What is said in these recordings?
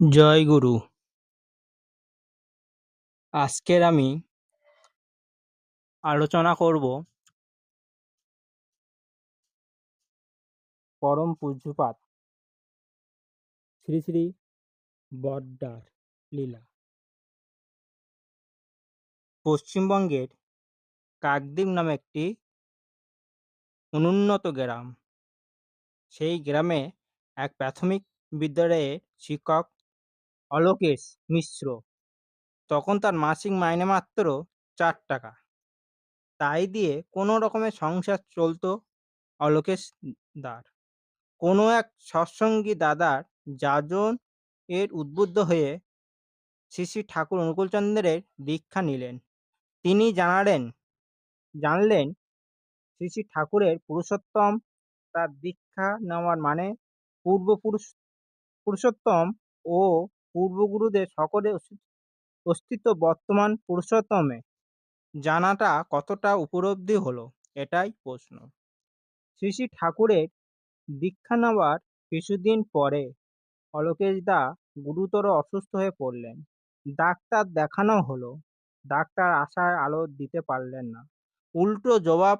জয় গুরু। আজকের আমি আলোচনা করব পরম পূজ্যপাত শ্রী শ্রী বড্ডার লীলা। পশ্চিমবঙ্গের কাকদ্বীপ নামে একটি অনুন্নত গ্রাম। সেই গ্রামে এক প্রাথমিক বিদ্যালয়ের শিক্ষক অলোকেশ মিশ্র। তখন তার মাসিক মাইনে মাত্র চার টাকা। তাই দিয়ে কোনো রকমের সংসার চলতো অলোকেশ দার। কোনো এক সৎসঙ্গী দাদার যাজন এর উদ্বুদ্ধ হয়ে শ্রী শ্রী ঠাকুর অনুকূলচন্দ্রের দীক্ষা নিলেন। তিনি জানালেন, জানলেন শ্রী শ্রী ঠাকুরের পুরুষোত্তম তার দীক্ষা নেওয়ার মানে পূর্বপুরুষ, পুরুষোত্তম ও পূর্বগুরুদের সকলের অস্তিত্ব বর্তমান পুরুষোত্তমে জানাটা কতটা উপলব্ধি হলো, এটাই প্রশ্ন। শ্রী শ্রী ঠাকুরের দীক্ষা নেওয়ার কিছুদিন পরে অলোকেশ দা গুরুতর অসুস্থ হয়ে পড়লেন। ডাক্তার দেখানো হলো, ডাক্তার আশায় আলো দিতে পারলেন না। উল্টো জবাব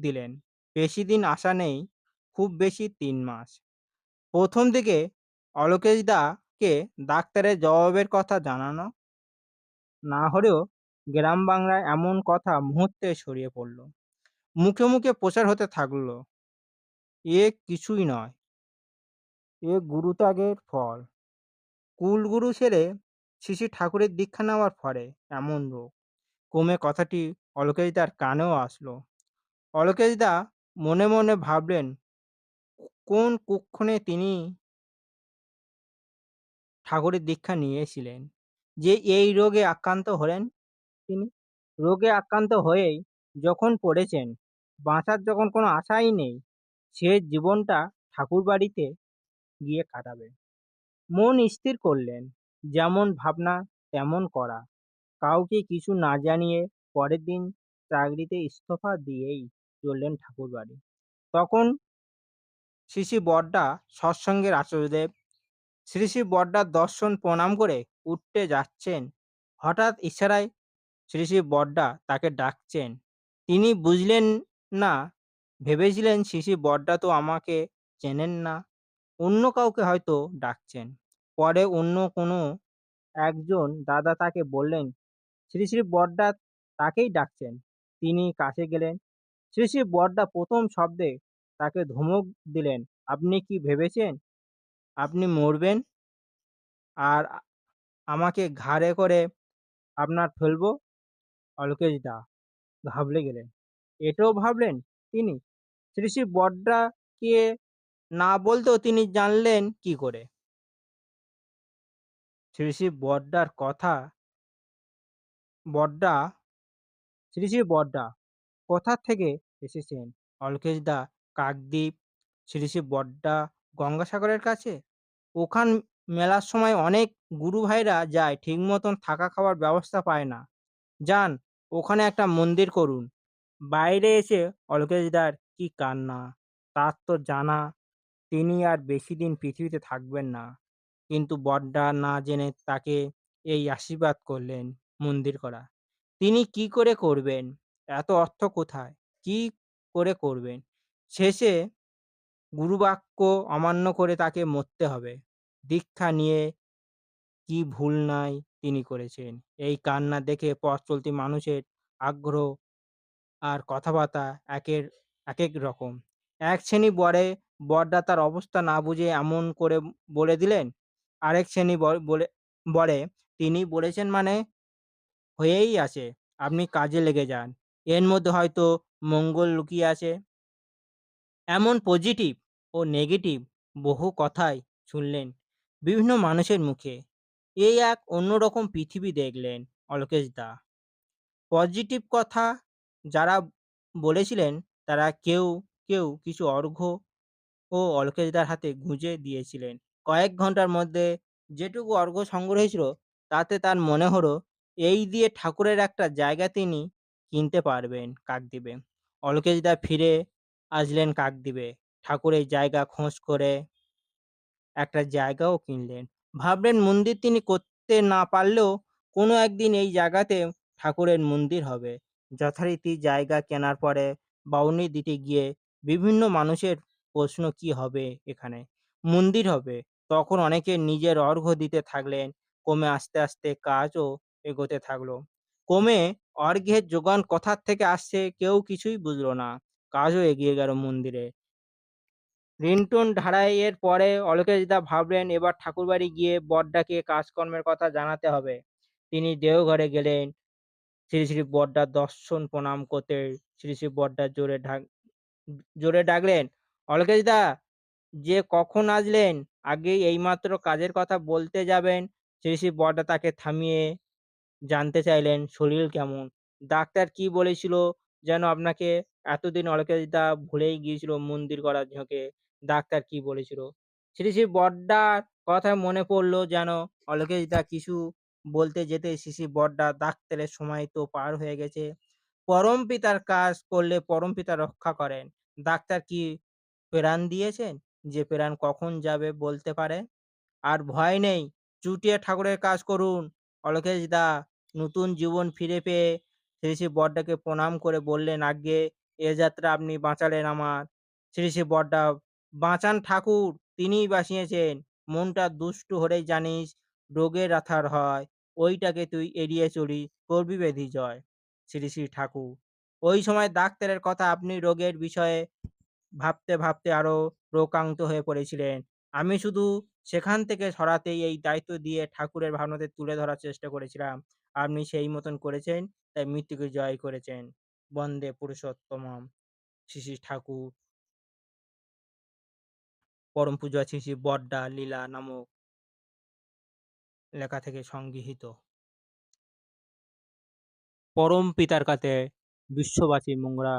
দিলেন, বেশি দিন আশা নেই, খুব বেশি তিন মাস। প্রথম দিকে অলোকেশ দাকে ডাক্তারের জবাবের কথা জানানো? না হলেও গ্রাম বাংলায় এমন কথা মুহূর্তে ছড়িয়ে পড়ল। মুখে মুখে প্রচার হতে থাকল। এ কিছুই নয়। এ গুরুত্যাগের ফল। কুলগুরু ছেড়ে শিশি ঠাকুরের দীক্ষা নেওয়ার ফলে এমন রোগ। কমে কথাটি অলোকেশদার কানেও আসলো। অলোকেশদা মনে মনে ভাবলেন কোন কুক্ষণে তিনি ঠাকুরের দীক্ষা নিয়েছিলেন। যে এই রোগে আক্রান্ত হলেন তিনি, রোগে আক্রান্ত হয়েই যখন পড়েছেন, বাঁচার যখন কোনো আশাই নেই, সে জীবনটা ঠাকুর বাড়িতে গিয়ে কাটাবে। মন স্থির করলেন, যেমন ভাবনা তেমন করা। কাউকে কিছু না জানিয়ে পরের দিন চাকরিতে ইস্তফা দিয়েই চললেন ঠাকুর বাড়ি। তখন শ্রী শ্রী বড্ডা সৎসঙ্গের আচার্যদেব শ্রী শ্রী বড্ডার দর্শন প্রণাম করে উঠতে যাচ্ছেন। হঠাৎ ইশারায় শ্রী শ্রী বড্ডা তাকে ডাকছেন। তিনি বুঝলেন না, ভেবেছিলেন শ্রী শ্রী বড্ডা তো আমাকে চেনেন না। অন্য কাউকে হয়তো ডাকছেন। পরে অন্য কোনো একজন দাদা তাকে বললেন শ্রী শ্রী বড্ডা তাকেই ডাকছেন। তিনি কাছে গেলেন। শ্রী শ্রী বড্ডা প্রথম শব্দে তাকে ধমক দিলেন, আপনি কি ভেবেছেন আপনি মরবেন আর আমাকে ঘাড়ে করে আপনার ফেলব। অলোকেশ দা ঘাবলে গেলেন। এটাও ভাবলেন তিনি? শ্রী শ্রী বড্ডাকে না বলতেও তিনি জানলেন কি করে? শ্রী শ্রী বড্ডার কথা বড্ডা, শ্রী শ্রী বড্ডা কোথা থেকে এসেছেন? অলকেশ দা কাকদ্বীপ, শ্রী শ্রী বড্ডা গঙ্গাসাগরের কাছে? ওখান মেলার সময় অনেক গুরু ভাইরা যায়, ঠিক মতন থাকা খাওয়ার ব্যবস্থা পায় না। যান, ওখানে একটা মন্দির করুন। বাইরে এসে অলকেশদার কি কান্না? তার তো জানা, তিনি আর বেশি দিন পৃথিবীতে থাকবেন না। কিন্তু বড্ডা না জেনে তাকে এই আশীর্বাদ করলেন মন্দির করা। তিনি কি করে করবেন? এত অর্থ কোথায়? কি করে করবেন? শেষে গুরুবাক্য অমান্য করে তাকে মরতে হবে। দীক্ষা নিয়ে কি ভুল নাই তিনি করেছেন। এই কান্না দেখে পথ চলতি মানুষের আগ্রহ আর কথাবার্তা একের এক এক রকম। এক শ্রেণি বরে, বরদা তার অবস্থা না বুঝে এমন করে বলে দিলেন। আরেক শ্রেণি বলে বলে তিনি বলেছেন মানে হয়েই আছে। আপনি কাজে লেগে যান। এর মধ্যে হয়তো মঙ্গল লুকিয়ে আছে। এমন পজিটিভ ও নেগেটিভ বহু কথাই শুনলেন বিভিন্ন মানুষের মুখে। এই এক অন্যরকম পৃথিবী দেখলেন অলোকেশ দা। পজিটিভ কথা যারা বলেছিলেন তারা কেউ কেউ কিছু অর্ঘ্য ও অলকেশদার হাতে গুঁজে দিয়েছিলেন। কয়েক ঘণ্টার মধ্যে যেটুকু অর্ঘ্য সংগ্রহ হয়েছিল তাতে তার মনে হলো এই দিয়ে ঠাকুরের একটা জায়গা তিনি কিনতে পারবেন কাকদ্বীপে। অলকেশদা ফিরে আসলেন কাকদ্বীপে। ঠাকুরের জায়গা খোঁজ করে একটা জায়গাও কিনলেন ভাবলেন মন্দির তিনি করতে না পারলেও কোনো একদিন এই জায়গাতে ঠাকুরের মন্দির হবে। যথারীতি জায়গা কেনার পরে বাউনি দিতে গিয়ে বিভিন্ন মানুষের প্রশ্ন কি হবে এখানে? মন্দির হবে। তখন অনেকে নিজের অর্ঘ্য দিতে থাকলেন। ক্রমে আস্তে, আস্তে কাজও এগোতে থাকল। ক্রমে অর্ঘ্যের যোগান কোথার থেকে আসছে কেউ কিছুই বুঝলো না। কাজও এগিয়ে গেল মন্দিরে। রিন্টুন ঢালাইয়ের পরে অলোকেশদা ভাবলেন এবার ঠাকুরবাড়ি গিয়ে বড়দাকে কাজকর্মের কথা জানাতে হবে। তিনি দেওঘরে গেলেন। শ্রী, শ্রী বড়দার দর্শন প্রণাম করতে শ্রী, শ্রী বড়দা জোরে ঢাক জোরে ডাকলেন, "অলোকেশদা যে কখন আসলেন? আগেই এইমাত্র কাজের কথা বলতে যাবেন।" শ্রী, শ্রী বড়দা তাকে থামিয়ে জানতে চাইলেন, "শরীর কেমন? ডাক্তার কি বলেছিল যেন আপনাকে?" এতদিন অলোকেশদা ভুলেই গিয়েছিল মন্দির করার ঝোঁকে। ডাক্তার কি বলেছিল? শ্রী, শ্রী বড়দার কথা মনে পড়ল যেন অলোকেশদা কিছু বলতে যেতে শ্রী, বড়দা, "ডাক্তারের সময় তো পার হয়ে গেছে। পরমপিতার কাজ করলে পরমপিতা রক্ষা করেন। ডাক্তার কি প্রাণ দিয়েছেন? যে প্রাণ কখন যাবে বলতে পারে? আর ভয় নেই, চুটিয়ে ঠাকুরের কাজ করুন।" অলোকেশদা নতুন জীবন ফিরে পেয়ে শ্রী, শ্রী বড়দাকে প্রণাম করে বললেন, "আজ্ঞে এ যাত্রা আপনি বাঁচালেন আমার।" শ্রী, শ্রী বড়দা, "বাঁচান ঠাকুর, তিনিই বাঁচিয়েছেন। মনটা দুষ্টু হলেই জানিস রোগের আঁধার হয়। ওইটাকে তুই এড়িয়ে চলি, করবি ব্যাধি জয়।" শ্রী, শ্রী ঠাকুর, ওই সময় ডাক্তারের কথা আপনি রোগের বিষয়ে ভাবতে, ভাবতে আরও রোগাক্রান্ত হয়ে পড়েছিলেন। আমি শুধু সেখান থেকে সরাতেই এই দায়িত্ব দিয়ে ঠাকুরের ভাবনাতে তুলে ধরার চেষ্টা করেছিলাম। আপনি সেই মতন করেছেন, তাই মৃত্যুকে জয় করেছেন। বন্দে পুরুষোত্তম শ্রী, শ্রী ঠাকুর পরম পূজা শ্রী, শ্রী বড্ডা লীলা নামক লেখা থেকে সংগৃহীত। পরম পিতার কাছে বিশ্ববাসী মঙ্গলা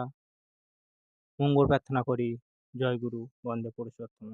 মঙ্গল প্রার্থনা করি। জয় গুরু, বন্দে পুরুষোত্তম।